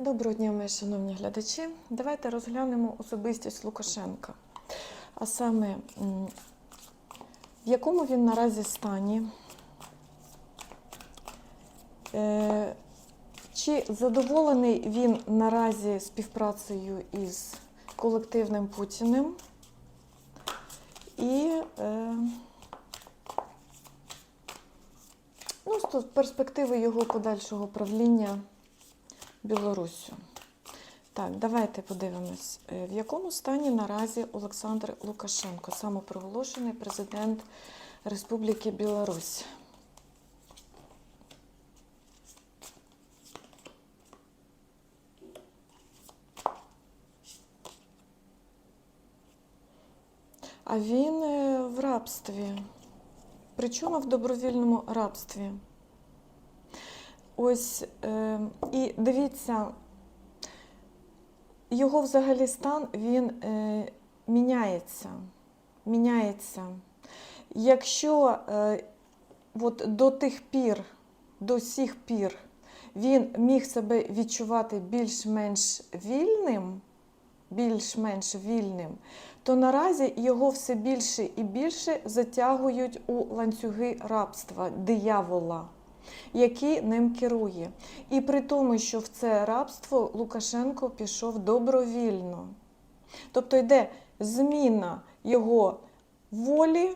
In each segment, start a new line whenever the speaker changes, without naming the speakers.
Доброго дня, мої шановні глядачі. Давайте розглянемо особистість Лукашенка. А саме, в якому він наразі стані, Е, чи задоволений він наразі співпрацею із колективним Путіним? І е, ну, з перспективи його подальшого правління Білоруссю. Так, давайте подивимось, е, в якому стані наразі Олександр Лукашенко, самопроголошений президент Республіки Білорусь. А він е, в рабстві. Причому в добровільному рабстві. Ось е, і дивіться, його взагалі стан він е, міняється. міняється. Якщо е, от до тих пір, до сих пір він міг себе відчувати більш-менш вільним, більш-менш вільним, то наразі його все більше і більше затягують у ланцюги рабства, диявола який ним керує. І при тому, що в це рабство Лукашенко пішов добровільно. Тобто йде зміна його волі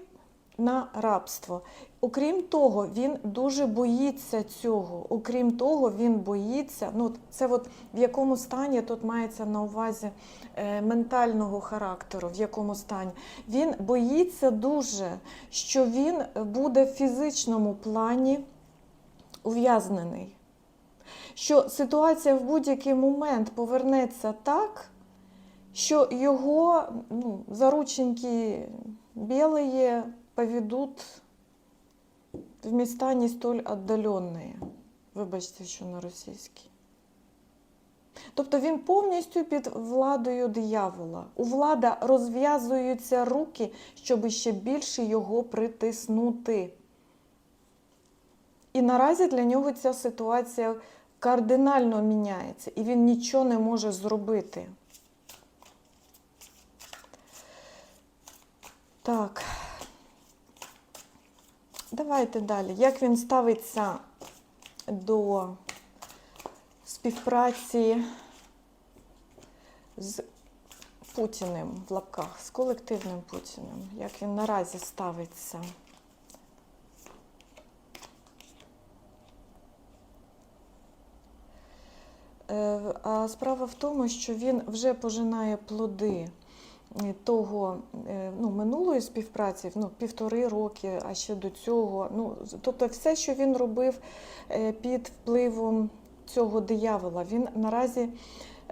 на рабство. Окрім того, він дуже боїться цього. Окрім того, він боїться. Ну, це от в якому стані тут мається на увазі е, ментального характеру, в якому стані. Він боїться дуже, що він буде в фізичному плані ув'язнений. Що ситуація в будь-який момент повернеться так, що його ну, зарученьки білые поведуть в міста не столь віддалені. Вибачте, що на російській. Тобто він повністю під владою диявола. У влада розв'язуються руки, щоб ще більше його притиснути. І наразі для нього ця ситуація кардинально міняється, і він нічого не може зробити. Так. Давайте далі. Як він ставиться до співпраці з Путіним в лапках, з колективним Путіним? Як він наразі ставиться? А справа в тому, що він вже пожинає плоди е, того е, ну, минулої співпраці, ну, півтори роки, а ще до цього. Ну, тобто, все, що він робив е, під впливом цього диявола, він наразі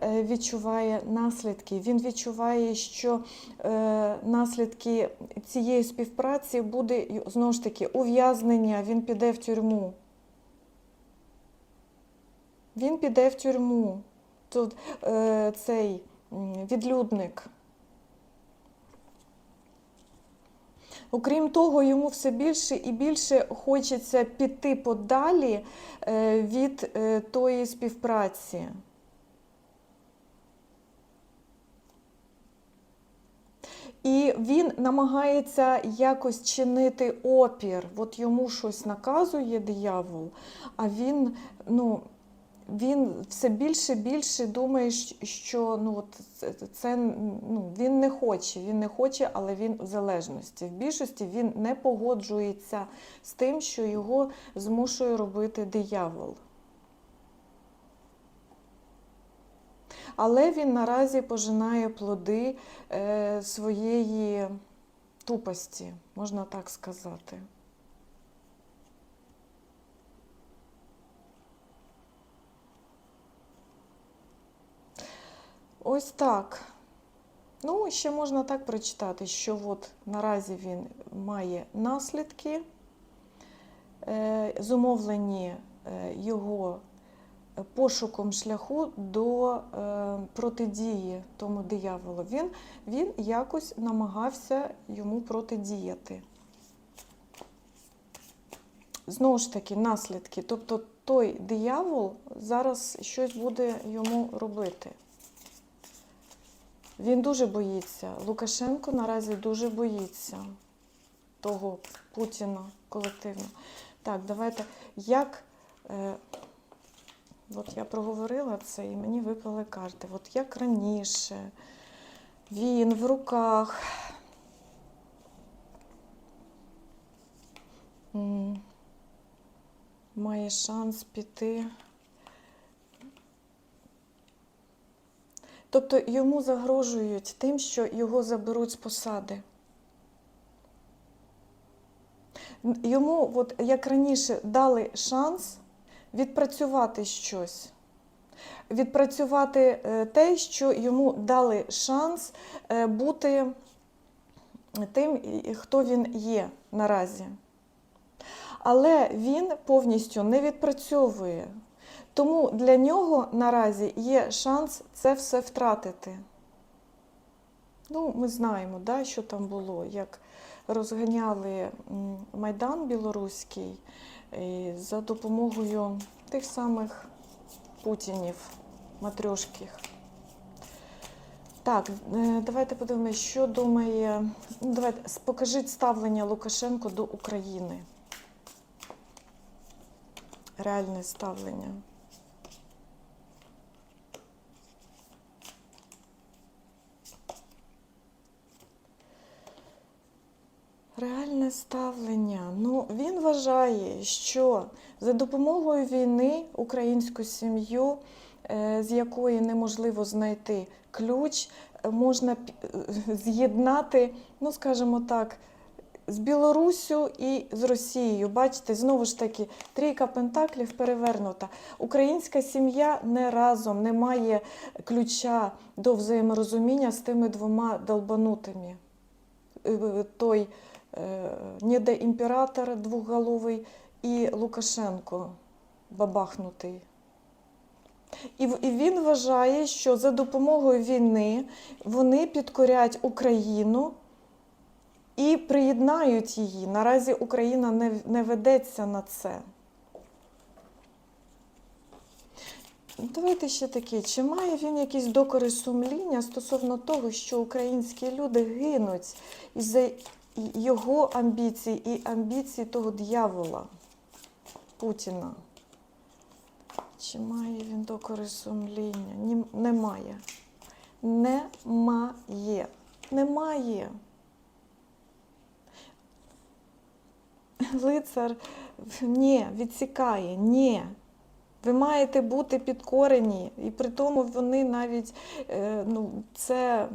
е, відчуває наслідки. Він відчуває, що е, наслідки цієї співпраці буде знову ж таки ув'язнення, він піде в тюрму. Він піде в тюрму. Тут е, цей відлюдник. Окрім того, йому все більше і більше хочеться піти подалі е, від е, тої співпраці. І він намагається якось чинити опір. От йому щось наказує диявол, а він, ну, він все більше більше думає, що ну, от це ну, він не хоче, він не хоче, але він в залежності. В більшості він не погоджується з тим, що його змушує робити диявол. Але він наразі пожинає плоди е, своєї тупості, можна так сказати. Ось так. Ну, ще можна так прочитати, що от наразі він має наслідки, е, зумовлені е, його пошуком шляху до е, протидії тому дияволу. Він, він якось намагався йому протидіяти. Знову ж таки, наслідки. Тобто той диявол зараз щось буде йому робити. Він дуже боїться. Лукашенко наразі дуже боїться того Путіна колективно. Так, давайте. Як. Е, от я проговорила це, і мені випали карти. От як раніше, він в руках. Має шанс піти. Тобто йому загрожують тим, що його заберуть з посади. Йому, от як раніше, дали шанс відпрацювати щось. Відпрацювати е, те, що йому дали шанс е, бути тим, хто він є наразі. Але він повністю не відпрацьовує. Тому для нього наразі є шанс це все втратити. Ну, ми знаємо, да, що там було, як розганяли Майдан Білоруський за допомогою тих самих путінів, матрьошких. Так, е, давайте подивимося, що думає. Ну, давайте покажіть ставлення Лукашенко до України. Реальне ставлення. Реальне ставлення. Ну, він вважає, що за допомогою війни українську сім'ю, е, з якої неможливо знайти ключ, можна е, з'єднати, ну скажімо так, з Білоруссю і з Росією. Бачите, знову ж таки, трійка пентаклів перевернута. Українська сім'я не разом не має ключа до взаєморозуміння з тими двома долбанутими. Е, Той е, ніде імператор двохголовий і Лукашенко бабахнутий. І, він вважає, що за допомогою війни вони підкорять Україну і приєднають її. Наразі Україна не, не ведеться на це. Давайте ще таке, чи має він якісь докори сумління стосовно того, що українські люди гинуть із-за його амбіцій і амбіцій того дьявола Путіна? Чи має він докори сумління? Ні, немає. Немає. Немає. Лицар ні, відсікає, ні. Ви маєте бути підкорені, і при тому вони навіть е, ну, це.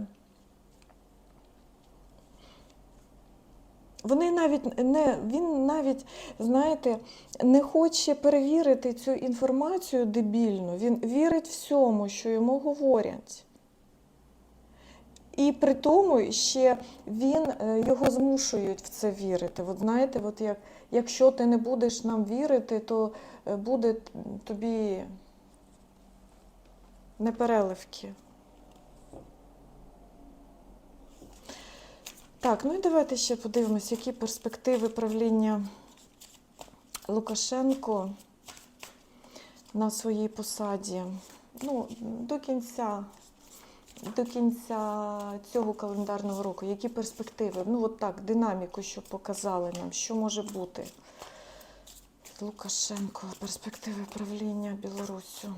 Вони навіть не він навіть, знаєте, не хоче перевірити цю інформацію дебільну. Він вірить всьому, що йому говорять. І при тому ще він е, його змушують в це вірити. От знаєте, от як, якщо ти не будеш нам вірити, то е, буде тобі непереливки. Так, ну і давайте ще подивимось, які перспективи правління Лукашенко на своїй посаді. Ну, до кінця до кінця цього календарного року? Які перспективи? Ну, от так, динаміку, щоб показали нам, що може бути. Лукашенко, перспективи правління Білоруссю.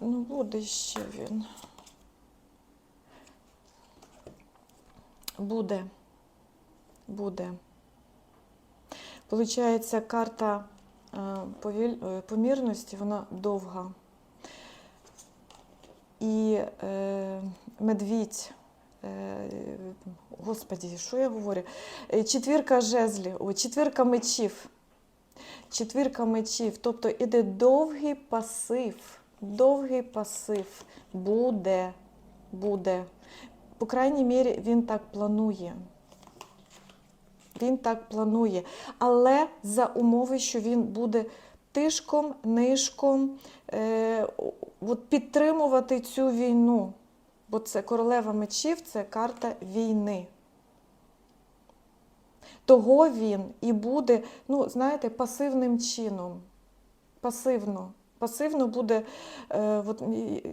Ну, буде ще він. Буде. Буде. Получається, карта е, е, помірності, вона довга. І е, медвідь, е, господі, що я говорю? Четвірка жезлів, четвірка мечів. Четвірка мечів, тобто іде довгий пасив, довгий пасив. Буде, буде. По крайній мірі, він так планує. Він так планує. Але за умови, що він буде тишком, нишком е, от підтримувати цю війну. Бо це королева мечів це карта війни. того він і буде, ну, знаєте, пасивним чином. Пасивно. Пасивно буде, е, от,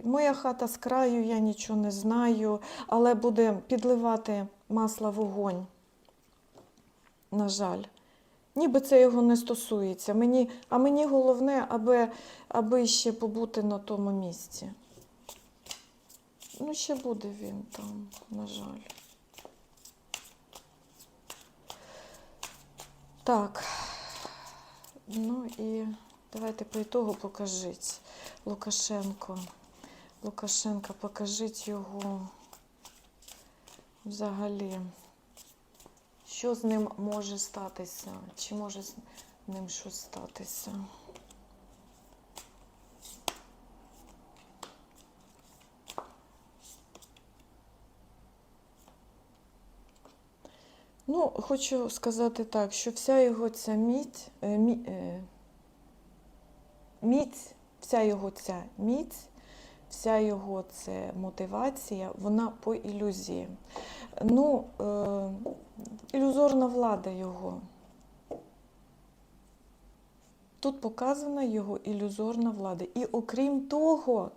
моя хата з краю, я нічого не знаю, але буде підливати масло вогонь. На жаль. Ніби це його не стосується. Мені, а мені головне, аби, аби ще побути на тому місці. Ну, ще буде він там, на жаль. Так. Ну і давайте по ітогу покажіть. Лукашенко. Лукашенка, покажіть його взагалі. Що з ним може статися? Чи може з ним щось статися? Ну, хочу сказати так, що вся його ця міць, е, мі, е, міць, вся його ця міць, вся його це мотивація, вона по ілюзії. Ну, е, ілюзорна влада його. Тут показана його ілюзорна влада. І окрім того,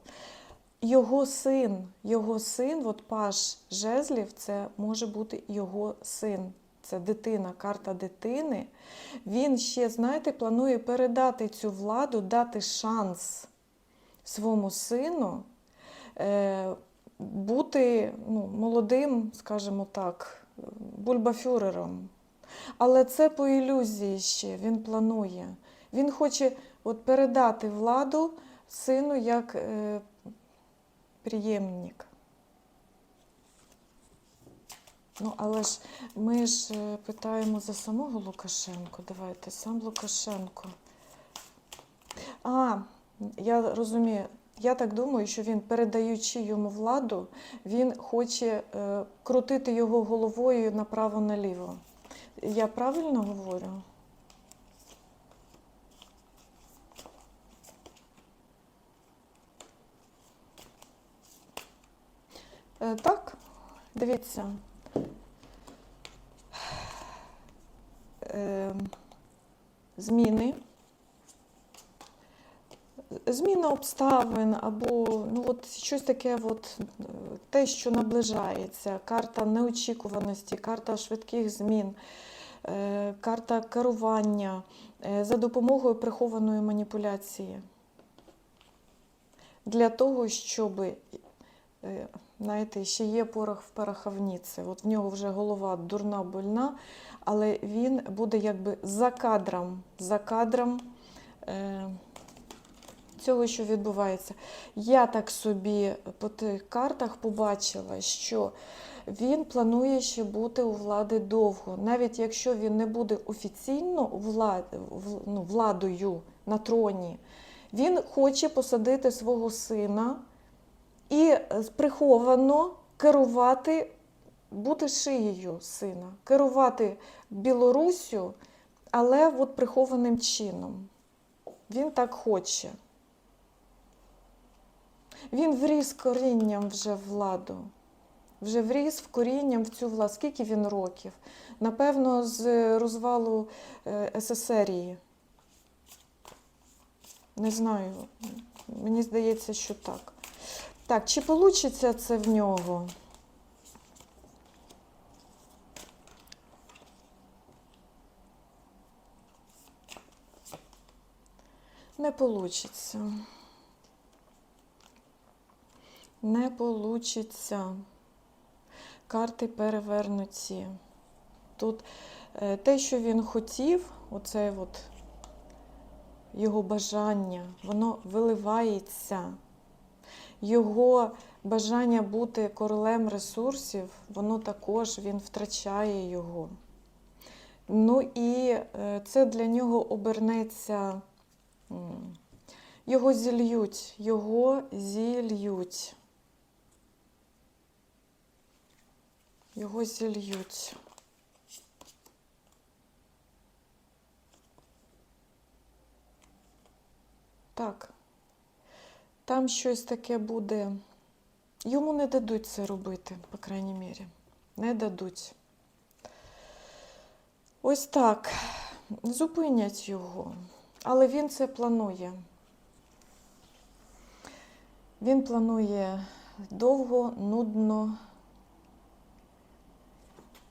його син, його син, от Паш Жезлів, це може бути його син. Це дитина, карта дитини. Він ще, знаєте, планує передати цю владу, дати шанс своєму сину е, бути ну, молодим, скажімо так, бульбафюрером. Але це по ілюзії ще він планує. Він хоче от передати владу сину як е, приємник. Ну, але ж ми ж е, питаємо за самого Лукашенко. Давайте, сам Лукашенко. А, я розумію. Я так думаю, що він, передаючи йому владу, він хоче е, крутити його головою направо-наліво. Я правильно говорю? Е, так, дивіться. Зміни. Зміна обставин або ну, от щось таке, от, е, те, що наближається, карта неочікуваності, карта швидких змін, е, карта керування е, за допомогою прихованої маніпуляції. Для того, щоб, знаєте, ще є порох в пороховниці. От в нього вже голова дурна, больна, але він буде якби за кадром, за кадром. Е, цього, що відбувається. Я так собі по тих картах побачила, що він планує ще бути у влади довго. Навіть якщо він не буде офіційно влад, ну, владою на троні, він хоче посадити свого сина і е, приховано керувати, бути шиєю сина, керувати Білоруссю, але от прихованим чином. Він так хоче. Він вріс корінням вже владу. Вже вріс в корінням в цю владу. Скільки він років? Напевно, з розвалу е, СССРії. Не знаю. Мені здається, що так. Так, чи вийде це в нього? Не получиться. Не получиться. Карти перевернуті. Тут е, те, що він хотів, оце от його бажання, воно виливається. Його бажання бути королем ресурсів, воно також він втрачає його. Ну і е, це для нього обернеться. Його зільють, його зільють. Його зільють. Так. Там щось таке буде. Йому не дадуть це робити, по крайній мірі. Не дадуть. Ось так. Зупинять його. Але він це планує. Він планує довго, нудно,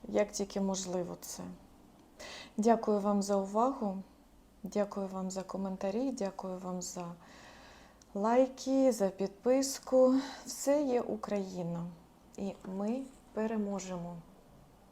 як тільки можливо це. Дякую вам за увагу. Дякую вам за коментарі, дякую вам за лайки, за підписку. Все є Україна. І ми переможемо.